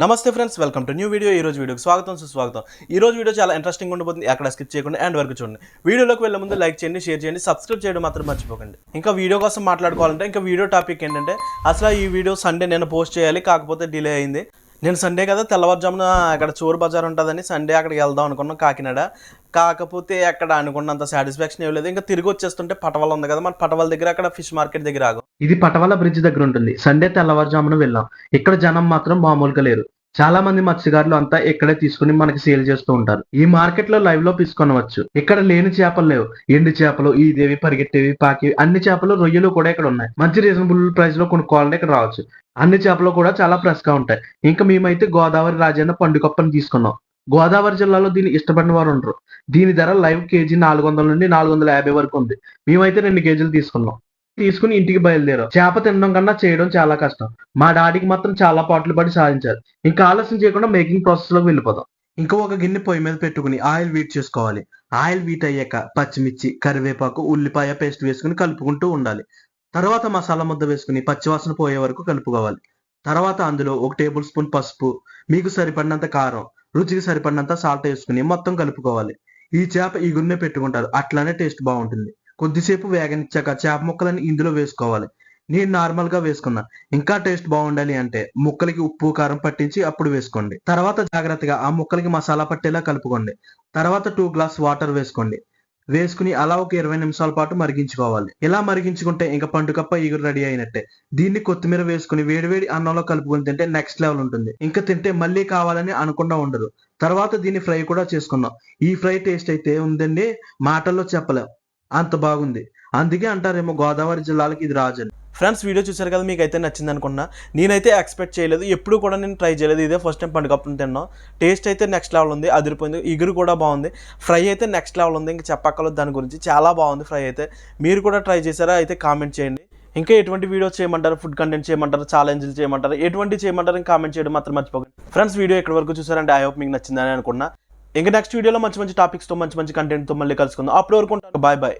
నమస్తే friends welcome to new video. ఈ రోజు వీడియోకి స్వాగతం సుస్వాగతం. ఈ రోజు వీడియో చాలా ఇంట్రెస్టింగ్ ఉండబోతుంది. అక్కడ స్కిప్ చేయకుండా అండ్ వరకు చూడండి. వీడియోలోకి వెళ్ళే ముందు లైక్ చేయండి షేర్ చేయండి సబ్స్క్రైబ్ చేయడం మాత్రం మర్చిపోకండి. ఇంకా వీడియో కోసం మాట్లాడుకోవాలంటే ఇంకా వీడియో టాపిక్ ఏంటంటే అసలు ఈ వీడియో సండే నేను పోస్ట్ చేయాలి కాకపోతే డిలే అయింది. నేను సండే కదా తెల్లవారుజామున అక్కడ చోరు బజార్ ఉంటుందని సండే అక్కడికి వెళ్దాం అనుకున్నాం కాకినాడ. కాకపోతే అక్కడ అనుకున్నంత సాటిస్ఫాక్షన్ ఇవ్వలేదు ఇంకా తిరిగి వచ్చేస్తుంటే పటవల ఉంది కదా మన పటవల దగ్గర అక్కడ ఫిష్ మార్కెట్ దగ్గర ఆగు. ఇది పటవల బ్రిడ్జ్ దగ్గర ఉంటుంది. సండే తెల్లవారుజామున వెళ్ళాం. ఇక్కడ జనం మాత్రం మామూలుగా లేరు. చాలా మంది మత్స్యకారులు అంతా ఇక్కడే తీసుకుని మనకి సేల్ చేస్తూ ఉంటారు. ఈ మార్కెట్లో లైవ్లో తీసుకొనవచ్చు. ఇక్కడ లేని చేపలు లేవు. ఎండు చేపలు ఈదేవి పరిగెట్టేవి పాకి అన్ని చేపలు రొయ్యలు కూడా ఇక్కడ ఉన్నాయి. మంచి రీజనబుల్ ప్రైస్లో కొనుక్కోవాలంటే ఇక్కడ రావచ్చు. అన్ని చేపలు కూడా చాలా ఫ్రెష్గా ఉంటాయి. ఇంకా మేమైతే గోదావరి రాజన్న పండుగప్పని తీసుకున్నాం. గోదావరి జిల్లాలో దీన్ని ఇష్టపడిన వారు ఉండరు. దీని ధర లైవ్ కేజీ నాలుగు వందల నుండి నాలుగు వందల యాభై వరకు ఉంది. మేమైతే రెండు కేజీలు తీసుకున్నాం. తీసుకుని ఇంటికి బయలుదేరాం. చేప తినడం కన్నా చేయడం చాలా కష్టం. మా డాడీకి మాత్రం చాలా పాటలు పడి సాధించారు. ఇంకా ఆలస్యం చేయకుండా మేకింగ్ ప్రాసెస్లోకి వెళ్ళిపోదాం. ఇంకా ఒక గిన్నె పొయ్యి మీద పెట్టుకుని ఆయిల్ వీట్ చేసుకోవాలి. ఆయిల్ వీట్ అయ్యాక పచ్చిమిర్చి కరివేపాకు ఉల్లిపాయ పేస్ట్ వేసుకుని కలుపుకుంటూ ఉండాలి. తర్వాత మసాలా ముద్ద వేసుకుని పచ్చివాసన పోయే వరకు కలుపుకోవాలి. తర్వాత అందులో ఒక టేబుల్ స్పూన్ పసుపు మీకు సరిపడినంత కారం రుచికి సరిపడినంత సాల్ట్ వేసుకుని మొత్తం కలుపుకోవాలి. ఈ చేప ఈ గున్నె పెట్టుకుంటారు. అట్లానే టేస్ట్ బాగుంటుంది. కొద్దిసేపు వేగనిచ్చాక చేప ముక్కలని ఇందులో వేసుకోవాలి. నేను నార్మల్గా వేసుకున్నా. ఇంకా టేస్ట్ బాగుండాలి అంటే ముక్కలకి ఉప్పు కారం పట్టించి అప్పుడు వేసుకోండి. తర్వాత జాగ్రత్తగా ఆ ముక్కలకి మసాలా పట్టేలా కలుపుకోండి. తర్వాత టూ గ్లాస్ వాటర్ వేసుకోండి. వేసుకుని అలా ఒక ఇరవై నిమిషాల పాటు మరిగించుకోవాలి. ఇలా మరిగించుకుంటే ఇంకా పండుకప్ప ఈగురు రెడీ అయినట్టే. దీన్ని కొత్తిమీర వేసుకుని వేడివేడి అన్నంలో కలుపుకొని తింటే నెక్స్ట్ లెవెల్ ఉంటుంది. ఇంకా తింటే మళ్ళీ కావాలని అనుకుండా ఉండదు. తర్వాత దీన్ని ఫ్రై కూడా చేసుకున్నాం. ఈ ఫ్రై టేస్ట్ అయితే ఉందండి మాటల్లో చెప్పలేం. అంత బాగుంది. అందుకే అంటారేమో గోదావరి జిల్లాలకి ఇది రాజు ఫ్రెండ్స్ వీడియో చూసారు కదా మీకు అయితే నచ్చింది అనుకున్నా నేనైతే ఎక్స్పెక్ట్ చేయలేదు. ఎప్పుడు కూడా నేను ట్రై చేయలేదు. ఇదే ఫస్ట్ టైం పండుగప్పుడు తిన్నాం. టేస్ట్ అయితే నెక్స్ట్ లెవెల్ ఉంది. అదిరిపోయింది. ఇగురు కూడా బాగుంది. ఫ్రై అయితే నెక్స్ట్ లెవెల్ ఉంది. ఇంకా చెప్పక్కర్లేదు దాని గురించి. చాలా బాగుంది ఫ్రై అయితే. మీరు కూడా ట్రై చేశారా? అయితే కామెంట్ చేయండి. ఇంకా ఎటువంటి వీడియోస్ చేయమంటారు? ఫుడ్ కంటెంట్ చేయమంటారు? ఛాలెంజ్లు చేయమంటారు? ఎటువంటి చేయమంటారు కామెంట్ చేయడం మాత్రం మర్చిపోకండి. ఫ్రెండ్స్ వీడియో ఎక్కడి వరకు చూసారంటే ఐ హోప్ మీకు నచ్చిందని అనుకున్నా ఇంకా నెక్స్ట్ వీడియోలో మంచి మంచి టాపిక్స్తో మంచి మంచి కంటెంట్తో మళ్ళీ కలుసుకుందాం. అప్పటి వరకు ఉంటాను. Bye bye